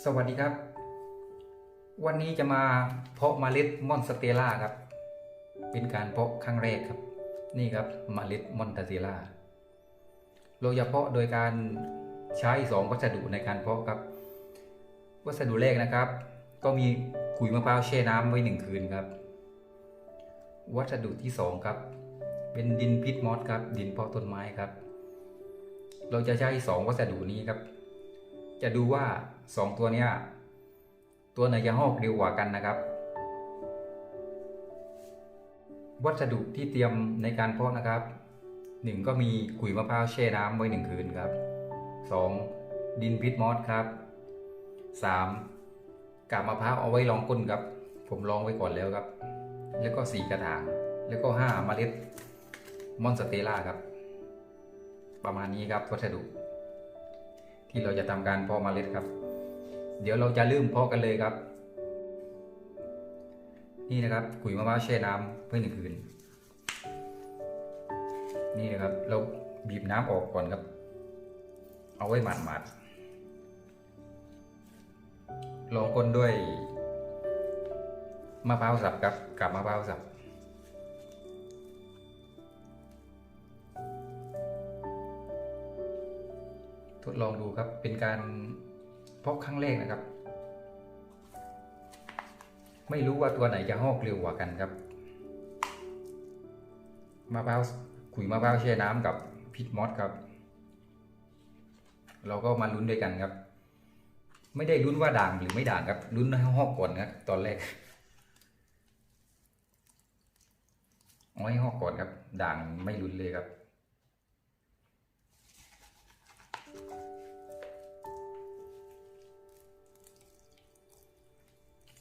สวัสดีครับ วันนี้จะมาเพาะเมล็ดมอนสเตล่าครับ เป็นการเพาะครั้งแรกครับ นี่ครับเมล็ดมอนสเตล่าเราจะเพาะโดยการใช้สองวัสดุในการเพาะครับ วัสดุแรกนะครับ ก็มีขุยมะพร้าวแช่น้ำไว้หนึ่งคืนครับ วัสดุที่สองครับ เป็นดินพิษมอสครับ ดินเพาะต้นไม้ครับ เราจะใช้สองวัสดุนี้ครับ จะดูว่าสองตัวนี้ตัวไหนจะหอกเร็วกว่ากันนะครับ วัสดุที่เตรียมในการเพาะนะครับหนึ่งก็มีขุยมะพร้าวแช่น้ำไว้หนึ่งคืนครับสองดินพิษมอสครับสามกาบมะพร้าวเอาไว้รองก้นครับ ผมลองไว้ก่อนแล้วครับ แล้วก็สี่กระถาง แล้วก็ห้าเมล็ดมอนสเตล่าครับ ประมาณนี้ครับวัสดุ ที่เราจะทำการเพาะเมล็ดครับ เดี๋ยวเราจะเริ่มเพาะกันเลยครับ นี่นะครับขุยมะพร้าวแช่น้ำเพื่อหนึ่งคืน นี่นะครับ เราบีบน้ำออกก่อนครับ เอาไว้หมาดหมาดลองก้นด้วยมะพร้าวสับครับกับมะพร้าวสับ ทดลองดูครับเป็นการเพาะครั้งแรกนะครับ ไม่รู้ว่าตัวไหนจะหอกเร็วกว่ากันครับมะพร้าวขุยมะพร้าวแช่น้ำกับพิษมอสครับ เราก็มาลุ้นด้วยกันครับ ไม่ได้ลุ้นว่าด่างหรือไม่ด่างครับลุ้นให้หอกก่อนครับตอนแรกเอาให้หอกก่อนครับ ด่างไม่ลุ้นเลยครับ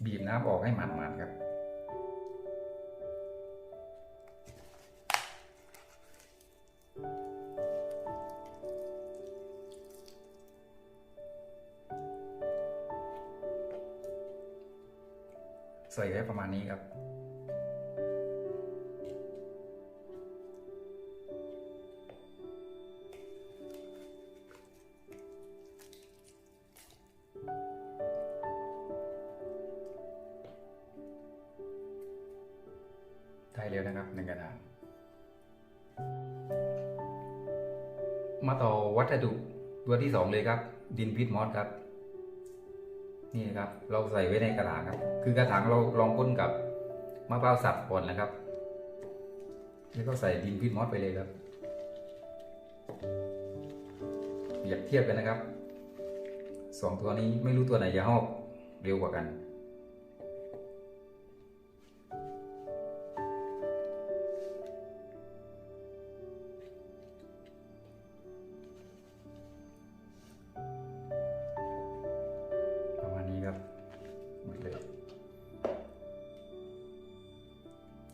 บีบน้ำออกให้หมันๆครับใส่ไว้ประมาณนี้ครับ ได้แล้วนะครับหนึ่งกระถางมาต่อวัสดุตัวที่สองเลยครับ ดินพิษมอสครับ นี่นะครับ เราใส่ไว้ในกระถางครับ คือกระถางเราลองก้นกับมะพร้าวสับก่อนนะครับ แล้วก็ใส่ดินพิษมอสไปเลยครับเปรียบเทียบกันนะครับสองตัวนี้ไม่รู้ตัวไหนจะหอกเร็วกว่ากัน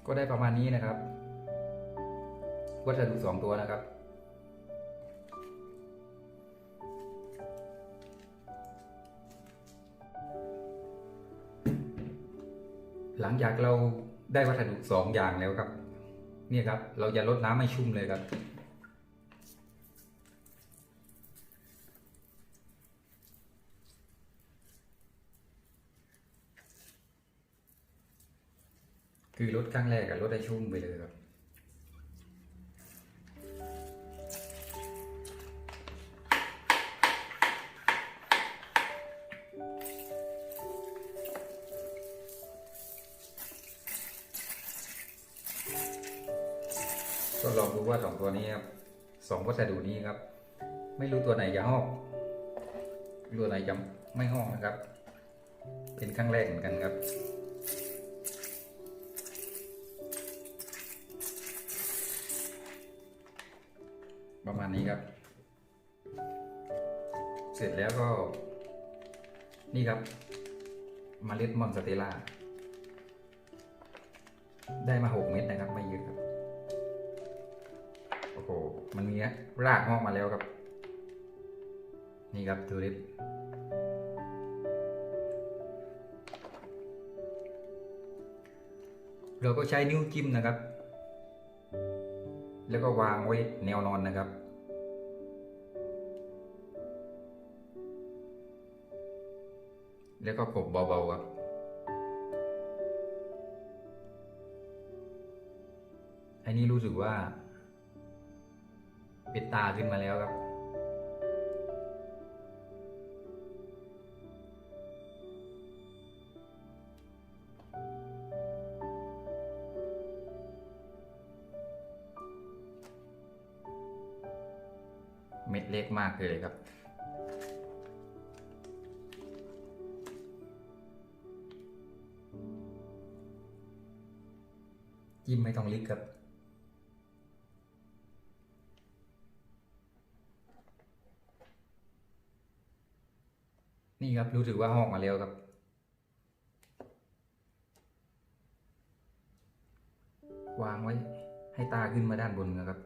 ก็ได้ประมาณนี้นะครับ วัสดุสองตัวนะครับ หลังจากเราได้วัสดุสองอย่างแล้วครับเนี่ยครับ เราจะลดน้ำให้ชุ่มเลยครับ คือลดครั้งแรกกับลดได้ชุ่มไปเลยครับ ก็ลองดูว่าสองตัวนี้ครับสองวัสดุนี้ครับ ไม่รู้ตัวไหนจะหอกตัวไหนจะไม่หอกนะครับ เป็นครั้งแรกเหมือนกันครับ ประมาณนี้ครับ เสร็จแล้วก็นี่ครับมเมล็ดมอนสเตล่า ได้มาหกเม็ดนะครับ ไม่เยอะครับ โอ้โห มันมีรากงอกมาแล้วครับ นี่ครับทูลิปเราก็ใช้นิ้วจิ้มนะครับ แล้วก็วางไว้แนวนอนนะครับ แล้วก็กบเบาๆครับอันนี้รู้สึกว่าเป็นตาขึ้นมาแล้วครับ เม็ดเล็กมากเลยครับ จิ้มไม่ต้องลึกครับนี่ครับรู้สึกว่าหอกมาแล้วครับ วางไว้ให้ตาขึ้นมาด้านบนนะครับ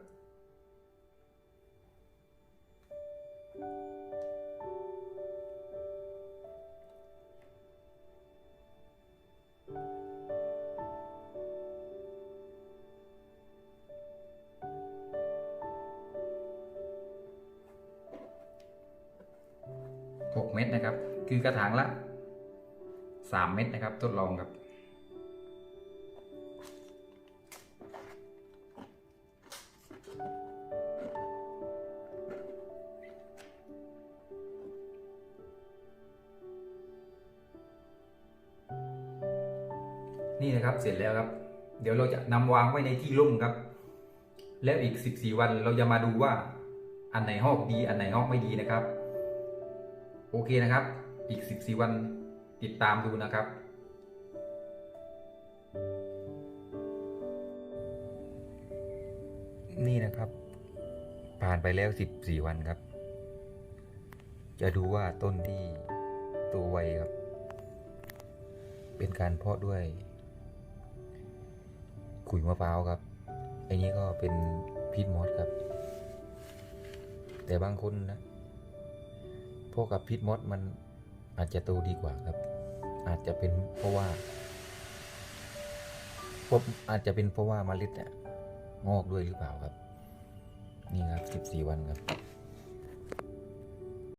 6 เม็ดนะครับ คือกระถางละ 3 เม็ดนะครับ ทดลองครับ นี่นะครับเสร็จแล้วครับ เดี๋ยวเราจะนำวางไว้ในที่ร่มครับ แล้วอีก 14 วันเราจะมาดูว่าอันไหนหอกดีอันไหนหอกไม่ดีนะครับ โอเคนะครับ อีก 14 วันติดตามดูนะครับ นี่นะครับ ผ่านไปแล้ว 14 วันครับ จะดูว่าต้นที่ตัวไวครับ เป็นการเพาะด้วย ขุยมะพร้าวครับไอ้นี้ก็เป็นพีทมอสครับ แต่บางคนนะ พวกกับพิษมดมันอาจจะโตดีกว่าครับ อาจจะเป็นเพราะว่าพบอาจจะเป็นเพราะว่าเมล็ดเนี่ยงอกด้วยหรือเปล่าครับ นี่ครับ 14 วันครับ